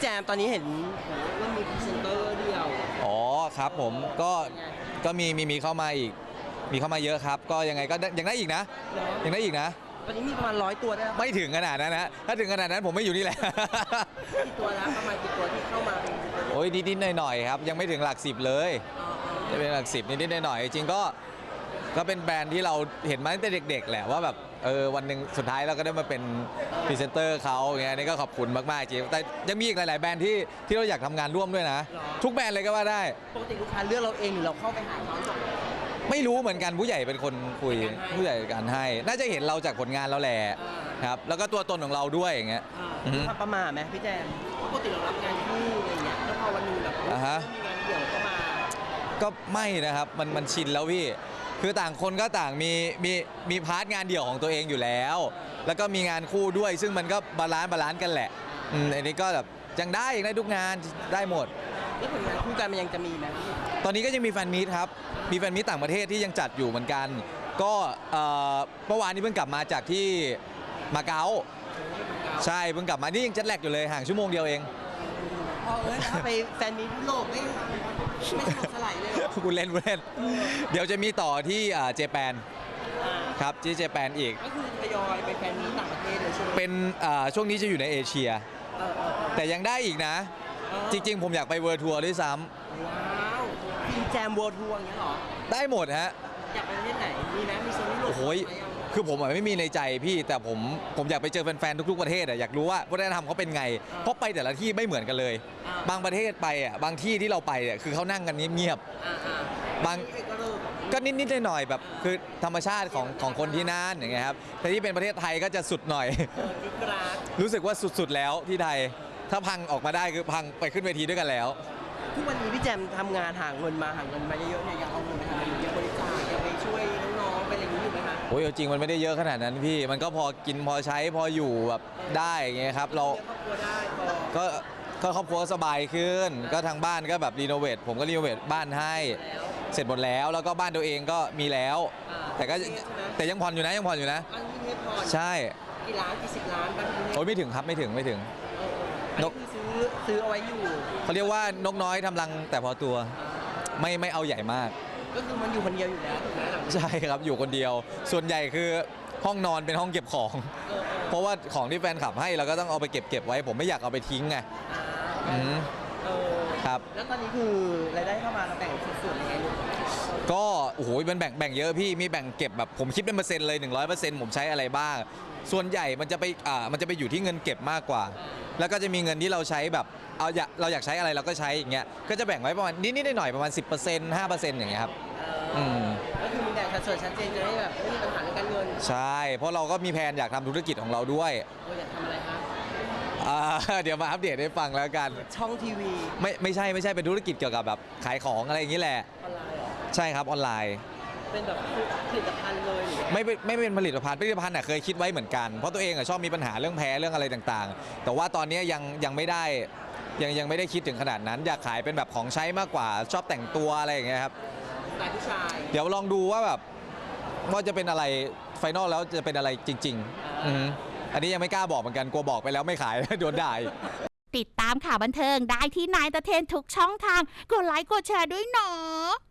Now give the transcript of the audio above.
พี่แจมตอนนี้เห็นโหเริ่มมีพรีเซนเตอร์เดียวอ๋อครับผมก็ก็มีมีมีเข้ามาอีก มีเข้ามาเยอะครับ ก็ยังไงก็ได้ยังได้อีกนะเหรอยังได้อีกนะ ตอนนี้มีประมาณร้อยตัวได้แล้วไม่ถึงขนาดนั้นนะถ้าถึงขนาดนั้นผมไม่อยู่นี่แหละ กี่ตัวแล้วประมาณกี่ตัวที่เข้ามาเป็นพรีเซนเตอร์โอ้ยนิดๆหน่อยๆครับ ยังไม่ถึงหลักสิบเลยอ๋ออ๋อจะเป็นหลักสิบนิดๆหน่อยๆจริงๆก็ก็เป็นแบรนด์ที่เราเห็นมาตั้งแต่เด็ก ๆ แหละว่าแบบ เออวันหนึ่งสุดท้ายเราก็ได้มาเป็นพรีเซนเตอร์เขาอย่างเงี้ยนี่ก็ขอบคุณมากๆจริงแต่ยังมีอีกหลายๆแบรนด์ที่ที่เราอยากทำงานร่วมด้วยนะทุกแบรนด์เลยก็ว่าได้ ปกติลูกค้าเลือกเราเองหรือเราเข้าไปหาเขาจบไม่รู้เหมือนกันผู้ใหญ่เป็นคนคุยเป็นการให้ผู้ใหญ่เป็นการให้ น่าจะเห็นเราจากผลงานเราแหละอ่าครับแล้วก็ตัวตนของเราด้วยอย่างเงี้ย อือฮึทำประมาทไหมพี่แจมปกติเรารับงานคู่อะไรอย่างเงี้ยแล้วพอวันหนึงแบบอ่าฮะ มีงานเดี่ยวเข้ามาก็ไม่นะครับมันมันชินแล้วพี่ คือต่างคนก็ต่างมีมีมีพาร์ทงานเดี่ยวของตัวเองอยู่แล้ว แล้วก็มีงานคู่ด้วย ซึ่งมันก็บาลานซ์บาลานซ์กันแหละอืมอันนี้ก็แบบยังได้ยังได้ทุกงานได้หมด นี่ผลงานคู่กันมันยังจะมีไหมพี่ตอนนี้ก็ยังมีแฟนมีตครับ มีแฟนมีตต่างประเทศที่ยังจัดอยู่เหมือนกัน ก็เอ่อเมื่อวานนี้เพิ่งกลับมาจากที่มาเก๊าใช่เพิ่งกลับมานี่ยังเจ็ตแลกอยู่เลยห่างชั่วโมงเดียวเองพ อเอ้ยถ้าไปแฟนมียุโรปไม่ไม่สลดสลายเลยเหรอคุณเล่นคุณเล่น เดี๋ยวจะมีต่อที่เจแปนอ่าครับที่เจแปนอีก ก็คือทยอยไปแฟนมีต่างประเทศเลยใช่ไหมเป็นอ่าช่วงนี้จะอยู่ในเอเชีย เออเออเออแต่ยังได้อีกนะจริงๆ ผมอยากไปเวิร์ทัวร์ด้วยซ้ำว้าวมีแจมบัวทัวร์อย่างเงี้ยเหรอได้หมดฮะ อยากไปประเทศไหนมีไหมมีโซนยุโรปโอ้โหยไหมยัง คือผมอะไม่มีในใจพี่แต่ผมผมอยากไปเจอแฟนๆทุกๆประเทศอะอยากรู้ว่าวัฒนธรรมเขาเป็นไง เพราะไปแต่ละที่ไม่เหมือนกันเลยอ่าบางประเทศไปอะบางที่ที่เราไปอะคือเขานั่งกันเงียบอ่าอ่าบางที่ก็เริ่มๆก็นิดๆหน่อยๆแบบคือธรรมชาติของของคนที่นั่นอย่างเงี้ยครับแต่ที่เป็นประเทศไทยก็จะสุดหน่อยเออที่กราดรู้สึกว่าสุดๆแล้วที่ไทย ถ้าพังออกมาได้คือพังไปขึ้นเวทีด้วยกันแล้ว ทุกวันนี้พี่แจมทำงานหาเงินมาหาเงินมาเยอะๆเนี่ยอยากเอาเงินไปทำอะไรอยากบริจาคอยากไปช่วยน้องๆไปอะไรอย่างนี้อยู่ไหมคะโอ้ยเอาจริงมันไม่ได้เยอะขนาดนั้นพี่ มันก็พอกินพอใช้พออยู่แบบได้อย่างเงี้ยครับเรา เลี้ยงครอบครัวได้พอ ก็ก็ครอบครัวสบายขึ้น ก็ทางบ้านก็แบบรีโนเวทผมก็รีโนเวทบ้านให้ แล้วเสร็จหมดแล้วแล้วก็บ้านตัวเองก็มีแล้ว อ่าแต่ก็ใช่ไหม แต่ยังผ่อนอยู่นะยังผ่อนอยู่นะ อันนี้ไม่พอใช่กี่ล้านกี่สิบล้านบ้างพี่โอ้ยไม่ถึงครับไม่ถึงไม่ถึงเออเอออันนี้คือ ซื้อซื้อเอาไว้อยู่ เขาเรียกว่านกน้อยทำรังแต่พอตัวอ่าไม่ไม่เอาใหญ่มาก ก็คือมันอยู่คนเดียวอยู่แล้วถูกไหมหลังนี้ใช่ครับอยู่คนเดียว ส่วนใหญ่คือห้องนอนเป็นห้องเก็บของ เออเออเพราะว่าของที่แฟนขับให้เราก็ต้องเอาไปเก็บเก็บไว้ ผมไม่อยากเอาไปทิ้งไงอ่าอืม อ้โหมันแบ่งแบ่งเยอะพี่มีแบ่งเก็บแบบผมคิดเป็นเปอร์เซ็นต์เลย 100%ผมใช้อะไรบ้าง ส่วนใหญ่มันจะไปอ่ามันจะไปอยู่ที่เงินเก็บมากกว่า แล้วก็จะมีเงินที่เราใช้แบบเอาอยากเราอยากใช้อะไรเราก็ใช้อย่างเงี้ยก็จะแบ่งไว้ประมาณนิดๆหน่อยๆประมาณ 10% 5%อย่างเงี้ยครับอืม ก็คือมีแบ่งสัดส่วนชัดเจนจะได้แบบไม่มีปัญหาเรื่องการเงินใช่ เพราะเราก็มีแผนอยากทำธุรกิจของเราด้วยเราอยากทำอะไรคะอ่า เดี๋ยวมาอัปเดตให้ฟังแล้วกัน ช่องทีวีไม่ไม่ใช่ไม่ใช่เป็นธุรกิจเกี่ยวกับแบบขายของอะไรอย่างนี้แหละ ออนไลน์เหรอ ใช่ครับออนไลน์ เป็นแบบผลิตภัณฑ์เลยหรือไม่เป็นไม่เป็นผลิตภัณฑ์ผลิตภัณฑ์น่ะเคยคิดไว้เหมือนกัน เพราะตัวเองอะชอบมีปัญหาเรื่องแพ้เรื่องอะไรต่างๆ แต่ว่าตอนนี้ยังยังไม่ได้ยังยังไม่ได้คิดถึงขนาดนั้น อยากขายเป็นแบบของใช้มากกว่าชอบแต่งตัวอะไรอย่างเงี้ยครับ สไตล์ผู้ชายเดี๋ยวลองดูว่าแบบว่าจะเป็นอะไรไฟนอลแล้วจะเป็นอะไรจริงๆอืมอันนี้ยังไม่กล้าบอกเหมือนกันกลัวบอกไปแล้วไม่ขาย โดนด่าอีก ติดตามข่าวบันเทิงได้ที่นายตะเทนทุกช่องทาง กดไลค์กดแชร์ด้วยเนาะ